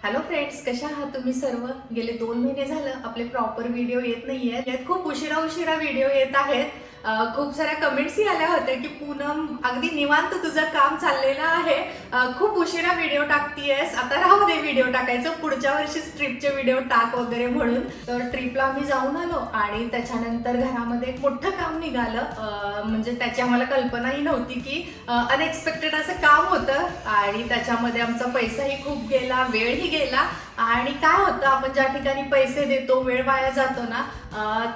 Hello friends कशा आहात तुम्ही सर्व? गेले दोन महिने झालं आपले प्रॉपर व्हिडिओ येत नाहीये यात खूप उशिरा उशिरा व्हिडिओ येत आहेत. खूप साऱ्या कमेंट्सही आल्या होत्या की पूनम अगदी निवांत तुझं काम चाललेलं आहे. खूप उशिरा व्हिडिओ टाकतीयस. आता राहू दे व्हिडिओ टाकायचं. पुढच्या वर्षी ट्रिपचे व्हिडिओ टाक वगैरे म्हणून. तर ट्रिपला आम्ही जाऊन आलो आणि त्याच्यानंतर घरामध्ये एक मोठं काम निघालं. म्हणजे त्याची आम्हाला कल्पनाही नव्हती की अनएक्सपेक्टेड असं काम होतं. आणि त्याच्यामध्ये आमचा पैसाही खूप गेला वेळही गेला. आणि काय होतं आपण ज्या ठिकाणी पैसे देतो वेळ वाया जातो ना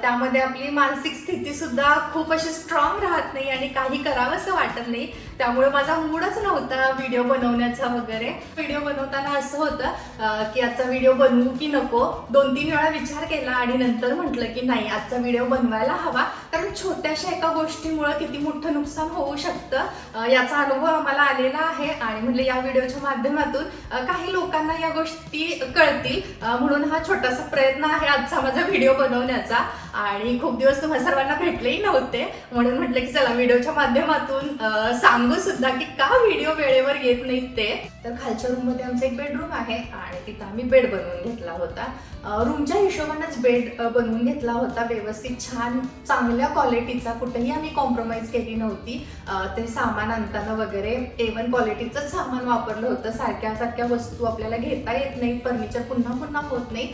त्यामध्ये आपली मानसिक स्थितीसुद्धा खूप अशी स्ट्रॉंग राहत नाही आणि काही करावं असं वाटत नाही. त्यामुळे माझा मूडच नव्हता व्हिडिओ बनवण्याचा वगैरे. व्हिडिओ बनवताना असं होतं की आजचा व्हिडिओ बनवू की नको? दोन तीन वेळा विचार केला आणि नंतर म्हटलं की नाही आजचा व्हिडिओ बनवायला हवा. कारण छोट्याशा एका गोष्टीमुळं किती मोठं नुकसान होऊ शकतं याचा अनुभव आम्हाला आलेला आहे. आणि म्हटलं या व्हिडिओच्या माध्यमातून काही लोकांना या गोष्टी कळतील. म्हणून हा छोटासा प्रयत्न आहे आजचा माझा व्हिडिओ बनवण्याचा. आणि खूप दिवस तुम्हा सर्वांना भेटलेही नव्हते. म्हणून म्हटलं की चला व्हिडिओच्या माध्यमातून सांगू सुद्धा की का व्हिडिओ वेळेवर येत नाहीत ते. तर खालच्या रूममध्ये आमचं एक बेडरूम आहे आणि तिथं आम्ही बेड बनवून घेतला होता. रूमच्या हिशोबानेच बेड बनवून घेतला होता व्यवस्थित छान चांगल्या क्वालिटीचा कुठेही आम्ही कॉम्प्रोमाइज केली नव्हती. ते सामान आणताना वगैरे एवन क्वालिटीचंच सामान वापरलं होतं. सारख्या सारख्या वस्तू आपल्याला घेता येत नाही फर्निचर पुन्हा पुन्हा होत नाही.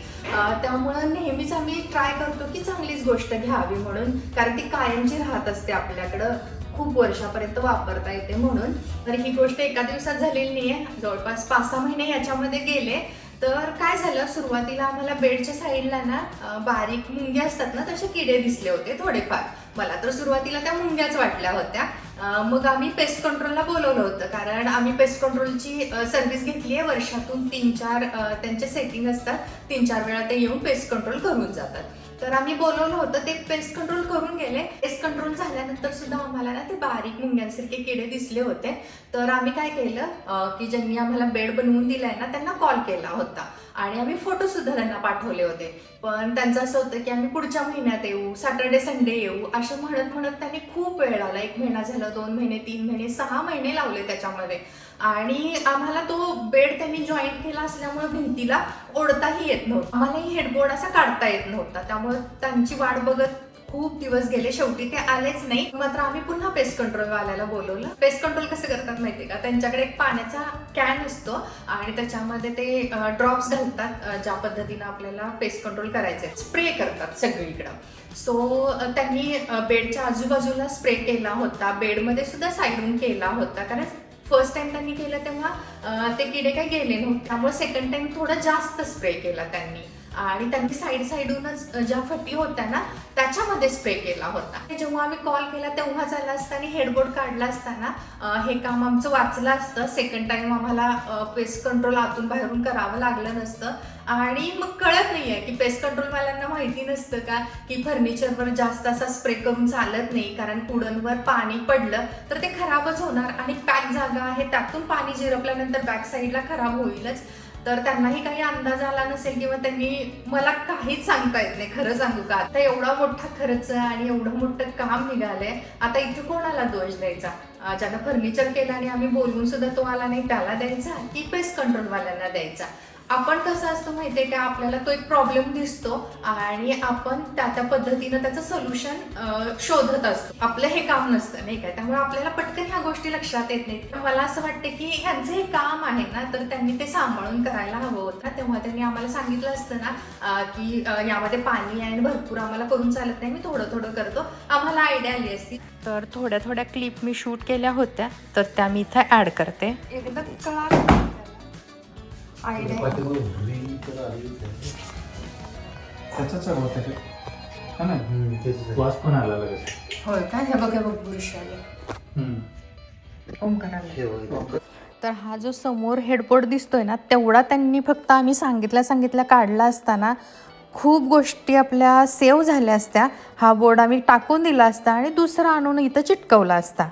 त्यामुळं नेहमीच आम्ही ट्राय करतो की चांगलीच गोष्ट घ्यावी म्हणून. कारण ती कायमची राहत असते आपल्याकडं. खूप वर्षापर्यंत वापरता येते म्हणून. तर ही गोष्ट एका दिवसात झालेली नाहीये. जवळपास पाच सहा महिने याच्यामध्ये गेले. तर काय झालं? सुरुवातीला आम्हाला बेडच्या साईडला ना बारीक मुंग्या असतात ना तसे किडे दिसले होते थोडेफार. मला तर सुरुवातीला त्या मुंग्याच वाटल्या होत्या. मग आम्ही पेस्ट कंट्रोलला बोलवलं होतं. कारण आम्ही पेस्ट कंट्रोलची सर्व्हिस घेतली आहे. वर्षातून तीन चार त्यांचे सेटिंग असतात. तीन चार वेळा ते येऊन पेस्ट कंट्रोल करून जातात. तर आम्ही बोलवलं होतं ते पेस्ट कंट्रोल करून गेले. पेस्ट कंट्रोल झाल्यानंतर सुद्धा आम्हाला ना ते बारीक मुंग्यांसारखे किडे दिसले होते. तर आम्ही काय केलं की ज्यांनी आम्हाला बेड बनवून दिलाय ना त्यांना कॉल केला होता. आणि आम्ही फोटो सुद्धा त्यांना पाठवले होते. पण त्यांचं असं होतं की आम्ही पुढच्या महिन्यात येऊ सॅटर्डे संडे येऊ असं म्हणत म्हणत त्यांनी खूप वेळ लावला. एक महिना झाला दोन महिने तीन महिने सहा महिने लावले त्याच्यामध्ये. आणि आम्हाला तो बेड त्यांनी जॉईन केला असल्यामुळे भिंतीला ओढताही येत नव्हतं. आम्हालाही हेडबोर्ड असा काढता येत नव्हता. त्यामुळे त्यांची वाट बघत खूप दिवस गेले शेवटी ते आलेच नाही. मात्र आम्ही पुन्हा पेस्ट कंट्रोल वाल्याला बोलवलं. पेस्ट कंट्रोल कसं करतात माहितीये का? त्यांच्याकडे एक पाण्याचा कॅन असतो आणि त्याच्यामध्ये ते ड्रॉप्स घालतात ज्या पद्धतीनं आपल्याला पेस्ट कंट्रोल करायचे स्प्रे करतात सगळीकडं. सो त्यांनी बेडच्या आजूबाजूला स्प्रे केला होता. बेडमध्ये सुद्धा साईडून केला होता. कारण फर्स्ट टाइम त्यांनी केलं तेव्हा ते किडे काही गेले नव्हते. त्यामुळे सेकंड टाइम थोडं जास्त स्प्रे केला त्यांनी. आणि त्यांनी साईड साईडूनच ज्या फटी होत्या ना त्याच्यामध्ये स्प्रे केला होता. जेव्हा आम्ही कॉल केला तेव्हा झाला असता. आणि हेडबोर्ड काढला असताना हे काम आमचं वाचलं असतं. सेकंड टाइम आम्हाला पेस्ट कंट्रोल आतून बाहेरून करावं लागलं नसतं. आणि मग कळत नाहीये की पेस्ट कंट्रोलवाल्यांना माहिती नसतं का की फर्निचरवर जास्त असा स्प्रे करून चालत नाही. कारण पुडनवर पाणी पडलं तर ते खराबच होणार. आणि पॅक जागा आहे त्यातून पाणी झिरपल्यानंतर बॅक साईडला खराब होईलच. तर त्यांनाही काही अंदाज आला नसेल किंवा त्यांनी मला काहीच सांगता येत नाही खरं सांगू का? आता एवढा मोठा खर्च आणि एवढं मोठं काम निघालंय आता इथे कोणाला दोष द्यायचा? ज्यानं फर्निचर केलं आणि आम्ही बोलवून सुद्धा तो आला नाही त्याला द्यायचा की पेस्ट कंट्रोलवाल्यांना द्यायचा? आपण कसं असतं माहितीये का? आपल्याला तो एक प्रॉब्लेम दिसतो आणि आपण त्या त्या पद्धतीनं त्याचं सोल्युशन शोधत असतो. आपलं हे काम नसतं नाही का? त्यामुळे आपल्याला पटकन ह्या गोष्टी लक्षात येत नाहीत. मला असं वाटतं की ह्यांचं हे काम आहे ना तर त्यांनी ते सांभाळून करायला हवं होतं. तेव्हा त्यांनी आम्हाला सांगितलं असतं ना की यामध्ये पाणी आहे आणि भरपूर आम्हाला करून चालत नाही. मी थोडं थोडं करतो. आम्हाला आयडिया आली असती. तर थोड्या थोड्या क्लिप मी शूट केल्या होत्या. तर त्या मी इथं ॲड करते. एकदा कळा आयडिया. त्याचाच आहे बहुतेक. हे. हा ना वास पण आला लगेच. होय काय हे बघ हे बघ बुरशी आली. हम्म. ओंकाराला तर हा जो समोर हेडबोर्ड दिसतोय ना तेवढा त्यांनी फक्त आम्ही सांगितल्या सांगितल्या काढला असताना खूप गोष्टी आपल्या सेव्ह झाल्या असत्या. हा बोर्ड आम्ही टाकून दिला असता आणि दुसरा आणून इथं चिटकवला असता.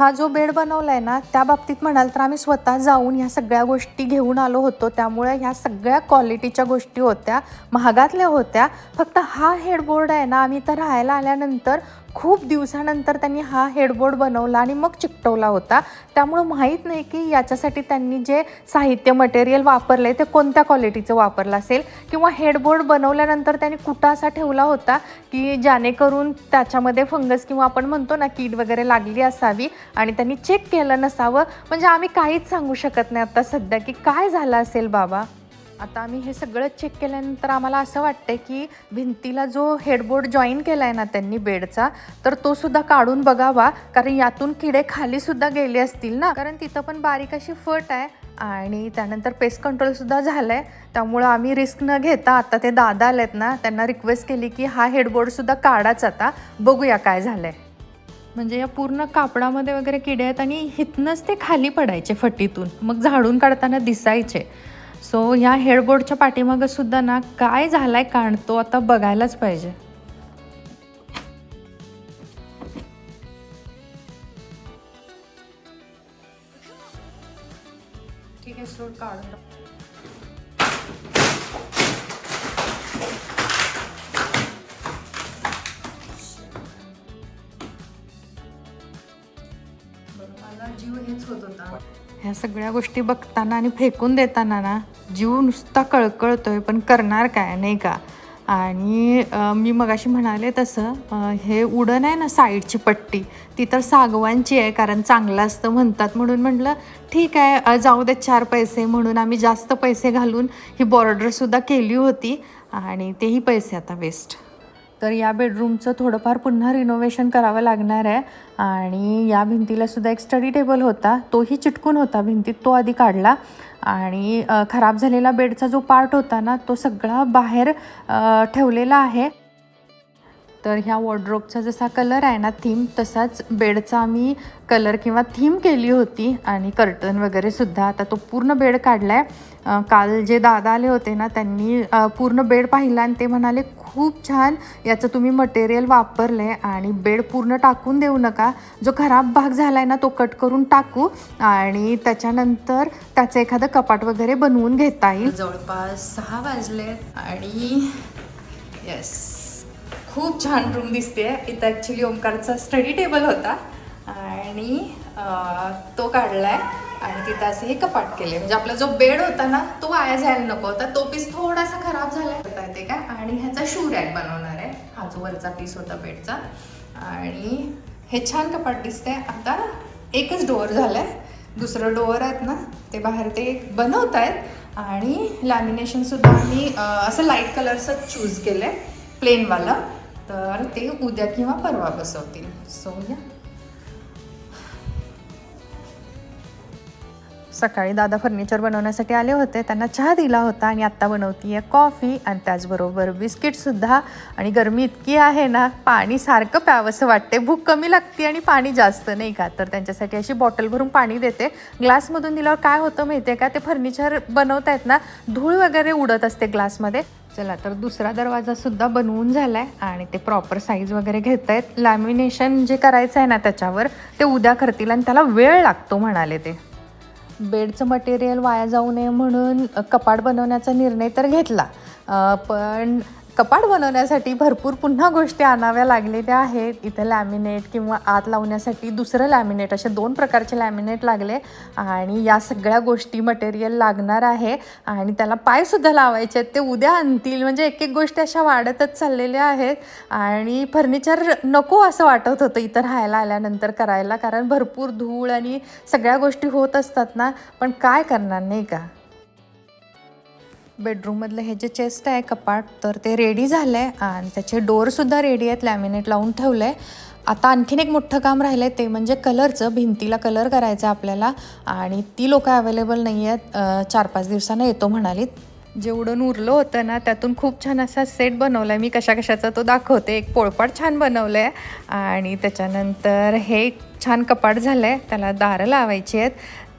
हा जो बेड बनवला आहे ना त्या बाबतीत म्हणाल तर आम्ही स्वतः जाऊन ह्या सगळ्या गोष्टी घेऊन आलो होतो. त्यामुळे ह्या सगळ्या क्वालिटीच्या गोष्टी होत्या महागातल्या होत्या. फक्त हा हेडबोर्ड आहे ना आम्ही इथं राहायला आल्यानंतर खूप दिवसानंतर त्यांनी हा हेडबोर्ड बनवला आणि मग चिकटवला होता. त्यामुळं माहीत नाही की याच्यासाठी त्यांनी जे साहित्य मटेरियल वापरलं आहे ते कोणत्या क्वालिटीचं वापरलं असेल किंवा हेडबोर्ड बनवल्यानंतर त्यांनी कुठं असा ठेवला होता की जेणेकरून त्याच्यामध्ये फंगस किंवा आपण म्हणतो ना कीड वगैरे लागली असावी आणि त्यांनी चेक केलं नसावं? म्हणजे आम्ही काहीच सांगू शकत नाही आता सध्या की काय झालं असेल बाबा? आता आम्ही हे सगळं चेक केल्यानंतर आम्हाला असं वाटतं की भिंतीला जो हेडबोर्ड जॉईन केला आहे ना त्यांनी बेडचा तर तो सुद्धा काढून बघावा. कारण यातून किडे खाली सुद्धा गेले असतील ना. कारण तिथं पण बारीक अशी फट आहे आणि त्यानंतर पेस्ट कंट्रोलसुद्धा झालं आहे त्यामुळं आम्ही रिस्क न घेता आता ते दादा आलेत ना त्यांना रिक्वेस्ट केली की हा हेडबोर्डसुद्धा काढाच आता. बघूया काय झालं आहे म्हणजे या पूर्ण कापडामध्ये वगैरे किडे आहेत आणि हिथनंच ते खाली पडायचे फटीतून. मग झाडून काढताना दिसायचे. सो ह्या हेडबोर्डच्या पाठीमागं सुद्धा ना काय झालाय काढतो आता बघायलाच पाहिजे. ठीक आहे सोड काढून ह्या सगळ्या गोष्टी बघताना आणि फेकून देताना ना जीव नुसता कळकळतोय पण करणार काय नाही का? आणि मी मगाशी म्हणाले तसं हे उडण आहे ना साईडची पट्टी ती तर सागवानची आहे कारण चांगलं असतं म्हणतात. म्हणून म्हटलं ठीक आहे जाऊ दे चार पैसे म्हणून आम्ही जास्त पैसे घालून ही बॉर्डरसुद्धा केली होती. आणि तेही पैसे आता वेस्ट तर या बेडरूमचं थोडंफार पुन्हा रिनोव्हेशन करावं लागणार आहे. आणि या भिंतीला सुद्धा एक स्टडी टेबल होता. तोही चिटकून होता. भिंतीत तो आधी काढला. आणि खराब झालेला बेडचा जो पार्ट होता ना तो सगळा बाहेर ठेवलेला आहे. तर ह्या वॉर्ड्रोबचा जसा कलर आहे ना थीम तसाच बेडचा आम्ही कलर किंवा थीम केली होती आणि कर्टन वगैरे सुद्धा. आता तो पूर्ण बेड काढला आहे काल जे दादा आले होते ना त्यांनी पूर्ण बेड पाहिला आणि ते म्हणाले खूप छान. याचं तुम्ही मटेरियल वापरलं आहे आणि बेड पूर्ण टाकून देऊ नका. जो खराब भाग झाला आहे ना तो कट करून टाकू आणि त्याच्यानंतर त्याचं एखादं कपाट वगैरे बनवून घेता येईल. जवळपास सहा वाजले आणि येस खूप छान रूम दिसते इथं ॲक्च्युली ओमकारचा स्टडी टेबल होता. आणि तो काढला आहे आणि तिथं असे हे कपाट केले म्हणजे आपला जो बेड होता ना तो वाया जायला नको होता. तो पीस थोडासा खराब झाला होता ते काय आणि ह्याचा शू रॅक बनवणार आहे. हा जो वरचा पीस होता बेडचा आणि हे छान कपाट दिसतंय. आता एकच डोअर झालंय. दुसरं डोअर आहेत ना ते बाहेर ते बनवत आहेत आणि लॅमिनेशनसुद्धा आम्ही असं लाइट कलरचं चूज केलं आहे प्लेनवालं तर ते उद्या किंवा परवा बसवतील. सो या सकाळी दादा फर्निचर बनवण्यासाठी आले होते. त्यांना चहा दिला होता आणि आत्ता बनवती आहे कॉफी आणि त्याचबरोबर बिस्किटसुद्धा आणि गरमी इतकी आहे ना पाणी सारखं प्यावंसं वाटते भूक कमी लागते आणि पाणी जास्त नाही का? तर त्यांच्यासाठी अशी बॉटल भरून पाणी देते. ग्लासमधून दिल्यावर काय होतं माहिती आहे का? ते फर्निचर बनवतायत ना धूळ वगैरे उडत असते ग्लासमध्ये. चला तर दुसरा दरवाजासुद्धा बनवून झाला आहे आणि ते प्रॉपर साईज वगैरे घेत आहेत लॅमिनेशन जे करायचं आहे ना त्याच्यावर ते उद्या करतील आणि त्याला वेळ लागतो म्हणाले ते. बेडचं मटेरियल वाया जाऊ नये म्हणून कपाट बनवण्याचा निर्णय तर घेतला. पण कपाट बनवण्यासाठी भरपूर पुन्हा गोष्टी आणाव्या लागलेल्या आहेत. इथं लॅमिनेट किंवा आत लावण्यासाठी दुसरं लॅमिनेट असे दोन प्रकारचे लॅमिनेट लागले आणि या सगळ्या गोष्टी मटेरियल लागणार आहे. आणि त्याला पायसुद्धा लावायचे आहेत. ते उद्या आणतील. म्हणजे एक एक गोष्टी अशा वाढतच चाललेल्या आहेत. आणि फर्निचर नको असं वाटत होतं इथं राहायला आल्यानंतर करायला. कारण भरपूर धूळ आणि सगळ्या गोष्टी होत असतात ना. पण काय करणार नाही का? बेडरूममधलं हे जे चेस्ट आहे कपाट तर ते रेडी झालं आहे आणि त्याचे डोअरसुद्धा रेडी आहेत लॅमिनेट लावून ठेवलं आहे आता आणखीन एक मोठं काम राहिलं आहे ते म्हणजे कलरचं भिंतीला कलर करायचं आहे आपल्याला आणि ती लोकं अवेलेबल नाही आहेत. चार पाच दिवसानं येतो म्हणालीत. जेवढं उरलं होतं ना त्यातून खूप छान असा सेट बनवला आहे मी कशा कशाचा तो दाखवते. एक पोळपाट छान बनवलं आहे आणि त्याच्यानंतर हे एक छान कपाट झालं आहे त्याला दारं लावायची आहेत.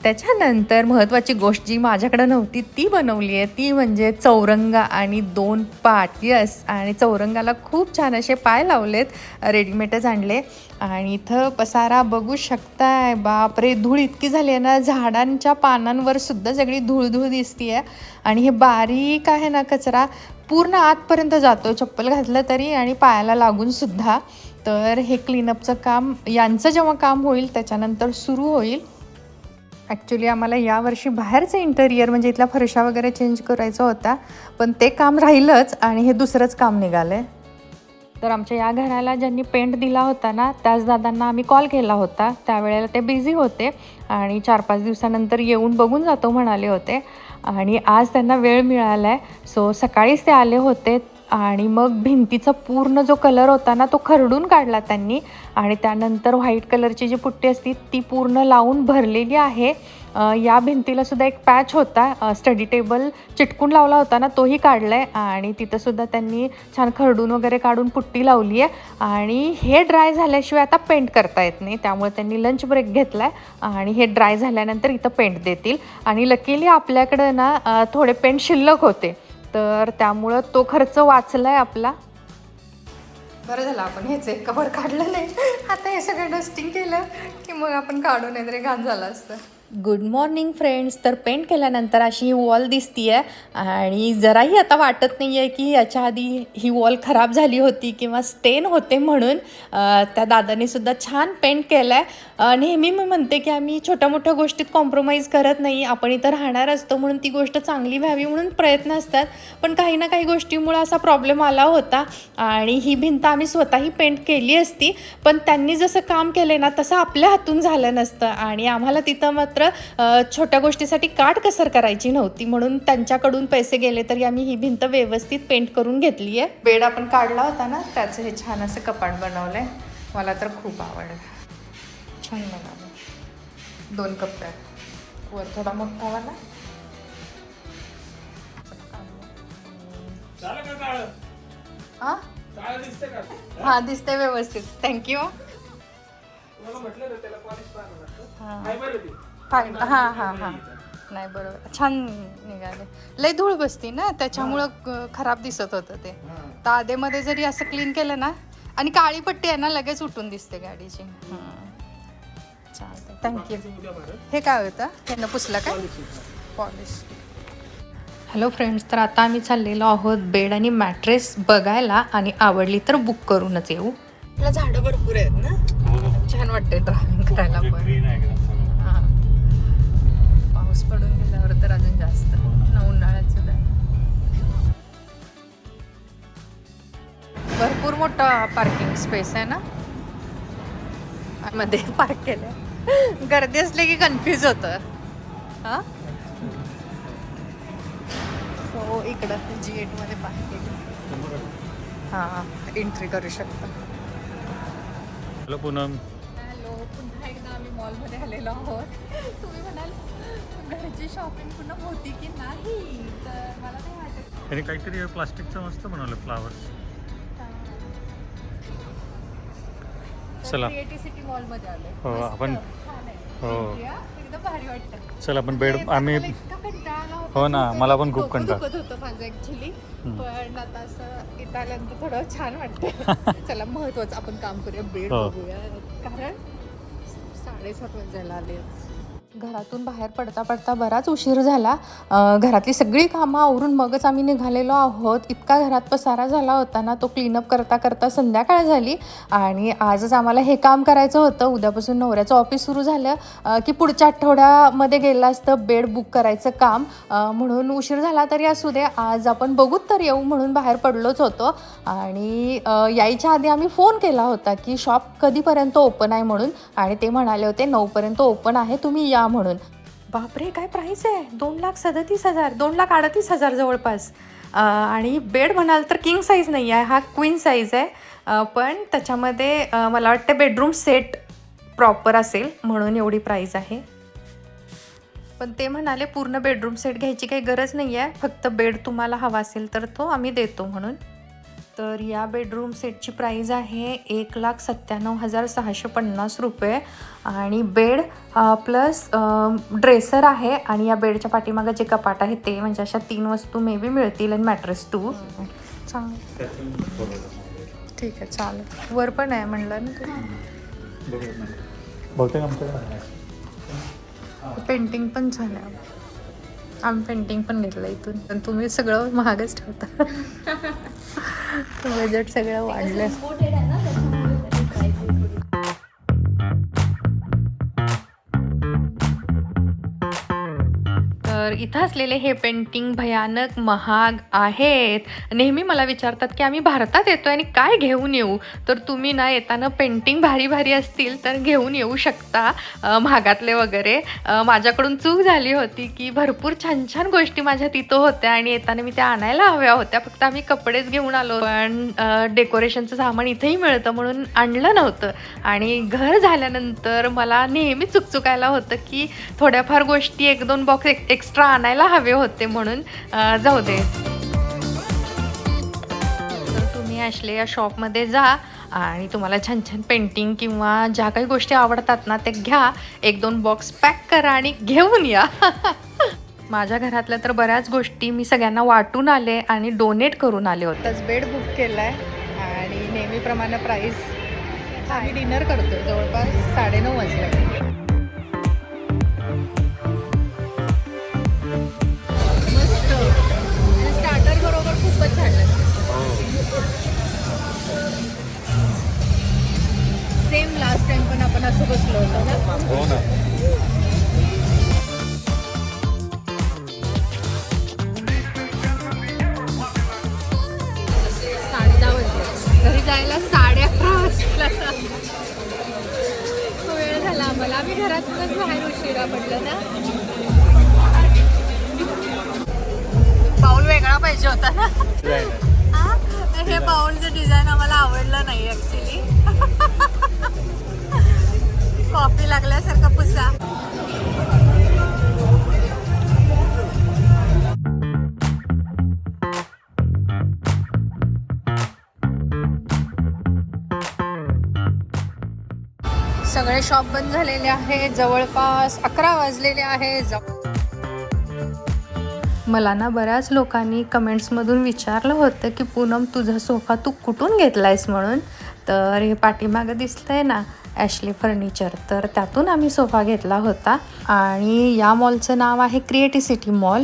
त्याच्यानंतर महत्त्वाची गोष्ट जी माझ्याकडं नव्हती ती बनवली आहे. ती म्हणजे चौरंगा आणि दोन पाट. यस आणि चौरंगाला खूप छान असे पाय लावलेत रेडीमेडच आणले. आणि इथं पसारा बघू शकताय. बापरे धूळ इतकी झाली आहे ना. झाडांच्या पानांवर सुद्धा सगळी धूळ धूळ दिसती आहे आणि हे बारीक आहे ना कचरा. पूर्ण आतपर्यंत जातो. चप्पल घातलं तरी आणि पायाला लागून सुद्धा. तर हे क्लीनअपचं काम यांचं जेव्हा काम होईल त्याच्यानंतर सुरू होईल. ॲक्च्युली आम्हाला यावर्षी बाहेरचं इंटेरियर म्हणजे इथल्या फरशा वगैरे चेंज करायचा होता. पण ते काम राहिलंच आणि हे दुसरंच काम निघालं आहे तर आमच्या या घराला ज्यांनी पेंट दिला होता ना त्याच दादांना आम्ही कॉल केला होता. त्यावेळेला ते बिझी होते आणि चार पाच दिवसानंतर येऊन बघून जातो म्हणाले होते. आणि आज त्यांना वेळ मिळाला आहे सो सकाळीच ते आले होते. आणि मग भिंतीचा पूर्ण जो कलर होता ना तो खरडून काढला त्यांनी. आणि त्यानंतर व्हाईट कलरची जी पुट्टी असती ती पूर्ण लावून भरलेली आहे. या भिंतीला सुद्धा एक पॅच होता. स्टडी टेबल चिटकून लावला होता ना तोही काढला आहे आणि तिथं सुद्धा त्यांनी छान खरडून वगैरे काढून पुट्टी लावली आहे. आणि हे ड्राय झाल्याशिवाय आता पेंट करता येत नाही. त्यामुळे त्यांनी लंच ब्रेक घेतला आहे आणि हे ड्राय झाल्यानंतर इथं पेंट देतील. आणि लकीली आपल्याकडं ना थोडे पेंट शिल्लक होते. तर त्यामुळं तो खर्च वाचला आहे आपला. बरं झालं आपण हेच एक कवर काढलं नाही. आता हे सगळं डस्टिंग केलं की मग आपण काढू नाही रे घाण झालं असतं. गुड मॉर्निंग फ्रेंड्स तर पेंट केल्यानंतर अशी ही वॉल दिसती आहे आणि जराही आता वाटत नाही आहे की याच्या आधी ही वॉल खराब झाली होती किंवा स्टेन होते म्हणून त्या दादाने सुद्धा छान पेंट केलं आहे नेहमी मी म्हणते की आम्ही छोट्या मोठ्या गोष्टीत कॉम्प्रोमाइज करत नाही. आपण इथं राहणार असतो म्हणून ती गोष्ट चांगली व्हावी म्हणून प्रयत्न असतात. पण काही ना काही गोष्टीमुळं असा प्रॉब्लेम आला होता. आणि ही भिंत आम्ही स्वतःही पेंट केली असती. पण त्यांनी जसं काम केलं ना तसं आपल्या हातून झालं नसतं. आणि आम्हाला तिथं मात्र अ, छोट्या गोष्टीसाठी काटकसर करायची नव्हती. म्हणून त्यांच्याकडून पैसे गेले तरी आम्ही ही भिंत व्यवस्थित पेंट करून घेतली आहे. बेड आपण काढला होता ना त्याचं हे छान असं कपाट बनवलं आहे मला तर खूप आवडलं. छान बनवलं. दोन कप्प्यात वर थोडा मोठा वाला. हा हा. दिसते व्यवस्थित थँक्यू फाईन हां हां हां. नाही बरोबर. छान निघाले. लय धूळ बसती ना त्याच्यामुळं खराब दिसत होतं ते. तर आधेमध्ये जरी असं क्लीन केलं ना आणि काळी पट्टी आहे ना लगेच उठून दिसते गाडीची. चालतं थँक्यू हे काय होतं? त्यांना पुसलं काय? पॉलिश हॅलो फ्रेंड्स तर आता आम्ही चाललेलो आहोत बेड आणि मॅट्रेस बघायला आणि आवडली तर बुक करूनच येऊ. आपल्या झाडं भरपूर आहेत ना? छान वाटते ड्रायव्हिंग करायला पण. पाऊस पडून गेल्यावर तर अजून जास्त. न उन्हाळ्यात सुद्धा. भरपूर मोठा पार्किंग स्पेस आहे ना? मध्ये पार्क केलं गर्दी असली की कन्फ्यूज होतं. हां? सो इकडं जी एटमध्ये पार्क केली हां एंट्री करू शकता. हॅलो पूनम. हॅलो पुन्हा एकदा आम्ही मॉलमध्ये आलेलो आहोत. तुम्ही म्हणाल घरची शॉपिंग पुन्हा होती की नाही तर मला नाही वाटत त्याने काहीतरी प्लास्टिकचं मस्त बनवलं फ्लावर्स चला. सिटी मॉलमध्ये आलोय हो, आपण-. हो. एकदम भारी वाटतं चल आपण बेड आम्ही मला आला होता हो ना, मला पण खूप कंटाळा. दुखत होतं माझं ऍक्च्युली हम्म. पण आता असं इथं आल्यानंतर थोडं छान वाटतं चला महत्वाचं आपण काम करूया बेड हो. बघूया कारण साडेसात वाजायला आले घरातून बाहेर पडता पडता बराच उशीर झाला. घरातली सगळी कामं आवरून मगच आम्ही निघालेलो आहोत. इतका घरात पसारा झाला होता ना तो क्लीनअप करता करता संध्याकाळ झाली. आणि आजच आम्हाला हे काम करायचं होतं. उद्यापासून नवऱ्याचं ऑफिस सुरू झालं. की पुढच्या आठवड्यामध्ये गेलं असतं बेड बुक करायचं काम. म्हणून उशीर झाला तरी असू दे. आज आपण बघूत तर येऊ म्हणून बाहेर पडलोच होतो. आणि यायच्या आधी आम्ही फोन केला होता की शॉप कधीपर्यंत ओपन आहे म्हणून. आणि ते म्हणाले होते नऊपर्यंत ओपन आहे. तुम्ही या म्हणून? बापरे काय प्राईस आहे? दोन लाख सदतीस हजार दोन लाख अडतीस हजार जवळपास. आणि बेड म्हणाल तर किंग साईज नाही आहे हा क्वीन साईज आहे. पण त्याच्यामध्ये मला वाटतं बेडरूम सेट प्रॉपर असेल म्हणून एवढी प्राईज आहे. पण ते म्हणाले पूर्ण बेडरूम सेट घ्यायची काही गरज नाही आहे फक्त बेड तुम्हाला हवा असेल तर तो आम्ही देतो म्हणून. तर या बेडरूम सेटची प्राईज आहे एक लाख सत्त्याण्णव हजार सहाशे पन्नास रुपये. आणि बेड प्लस ड्रेसर आहे आणि या बेडच्या पाठीमागं जे कपाट आहे ते म्हणजे अशा तीन वस्तू मे बी मिळतील आणि मॅट्रेस टू चांगलं ठीक आहे चालेल. वर पण आहे म्हणलं ना पेंटिंग पण आहे. आम्ही पेंटिंग पण घेतलं इथून. पण तुम्ही सगळं महागच ठेवता. बजेट सगळं वाढलं तर इथं असलेले हे पेंटिंग भयानक महाग आहेत. नेहमी मला विचारतात की आम्ही भारतात येतो आणि काय घेऊन येऊ? तर तुम्ही ना येताना पेंटिंग भारी भारी असतील तर घेऊन येऊ शकता महागातले वगैरे. माझ्याकडून चूक झाली होती की भरपूर छान छान गोष्टी माझ्या तिथं होत्या आणि येताना मी त्या आणायला हव्या होत्या. फक्त आम्ही कपडेच घेऊन आलो. पण डेकोरेशनचं सामान इथेही मिळतं म्हणून आणलं नव्हतं. आणि घर झाल्यानंतर मला नेहमी चुकचुकायला होतं की थोड्याफार गोष्टी एक दोन बॉक्स एक्स्ट्रा आणायला हवे होते म्हणून जाऊ दे. तर तुम्ही ॲशले या शॉपमध्ये जा आणि तुम्हाला छान छान पेंटिंग किंवा ज्या काही गोष्टी आवडतात ना ते घ्या. एक दोन बॉक्स पॅक करा आणि घेऊन या. माझ्या घरातल्या तर बऱ्याच गोष्टी मी सगळ्यांना वाटून आले आणि डोनेट करून आले होते. बेड बुक केला आहे आणि नेहमीप्रमाणे प्राईस आम्ही डिनर करतो जवळपास साडेनऊ वाजले. सेम लास्ट टाइम पण आपण असं बसलो होतो ना? हो ना. साडे दहा वाजले. घरी जायला साडे अकरा वाजला. वेळ झाला आम्हाला. आम्ही घरातूनच बाहेर उशिरा पडलं ना. पाऊल वेगळा पाहिजे होता ना. हा? हे पाऊलचं डिझाईन आम्हाला आवडलं नाही ऍक्च्युली कॉफी लागल्यासारखा पुसा. सगळे शॉप बंद झालेले आहे. जवळपास अकरा वाजलेले आहे. मला ना बऱ्याच लोकांनी कमेंट्समधून विचारलं होतं की पूनम तुझा सोफा तू कुठून घेतलायस म्हणून? तर हे पाठीमागं दिसतंय ना ॲशली फर्निचर तर त्यातून आम्ही सोफा घेतला होता. आणि या मॉलचं नाव आहे क्रिएटिसिटी मॉल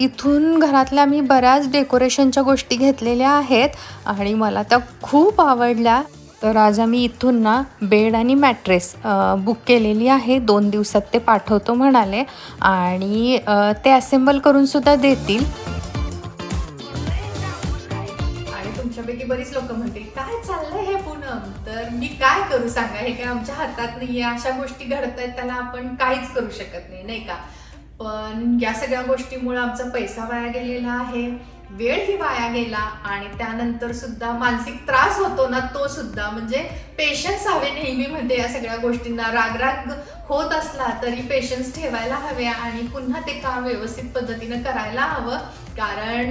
इथून घरातल्या मी बऱ्याच डेकोरेशनच्या गोष्टी घेतलेल्या आहेत. आणि मला त्या खूप आवडल्या. तर आज आम्ही इथून ना बेड आणि मॅट्रेस बुक केलेली आहे. दोन दिवसात ते पाठवतो म्हणाले. आणि ते असेंबल करूनसुद्धा देतील. बरीच लोक म्हणतील काय चाललंय हे पूनम? तर मी काय करू सांगा? हे काय आमच्या हातात नाहीये. अशा गोष्टी घडतायत त्याला आपण काहीच करू शकत नाही नाही का? पण या सगळ्या गोष्टीमुळे आमचा पैसा वाया गेलेला आहे वेळ ही वाया गेला आणि त्यानंतर सुद्धा मानसिक त्रास होतो ना तो सुद्धा. म्हणजे पेशन्स हवे नेहमी म्हणते या सगळ्या गोष्टींना. रागराग होत असला तरी पेशन्स ठेवायला हवे आणि पुन्हा ते काम व्यवस्थित पद्धतीनं करायला हवं. कारण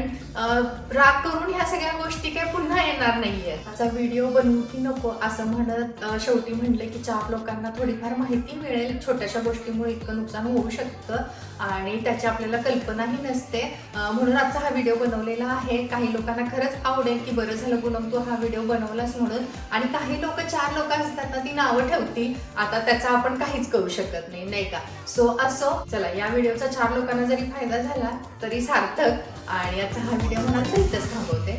राग करून ह्या सगळ्या गोष्टी काय पुन्हा येणार नाहीये माझा व्हिडिओ बनवू की नको असं म्हणत शेवटी म्हणले की चार लोकांना थोडीफार माहिती मिळेल. छोट्याशा गोष्टीमुळे इतकं नुकसान होऊ शकतं आणि त्याची आपल्याला कल्पनाही नसते. म्हणून आजचा हा व्हिडिओ बनवलेला आहे. काही लोकांना खरंच आवडेल की बरं झालं पूनम तू हा व्हिडिओ बनवलास म्हणून. आणि काही लोक चार लोक असतात ना ती नावं ठेवतील. आता त्याचा आपण काहीच करू शकत नाही नाही का? सो असो चला या व्हिडिओचा चार लोकांना जरी फायदा झाला तरी सार्थक. आणि याचा हा व्हिडिओ म्हणाल तर इथंच थांबवते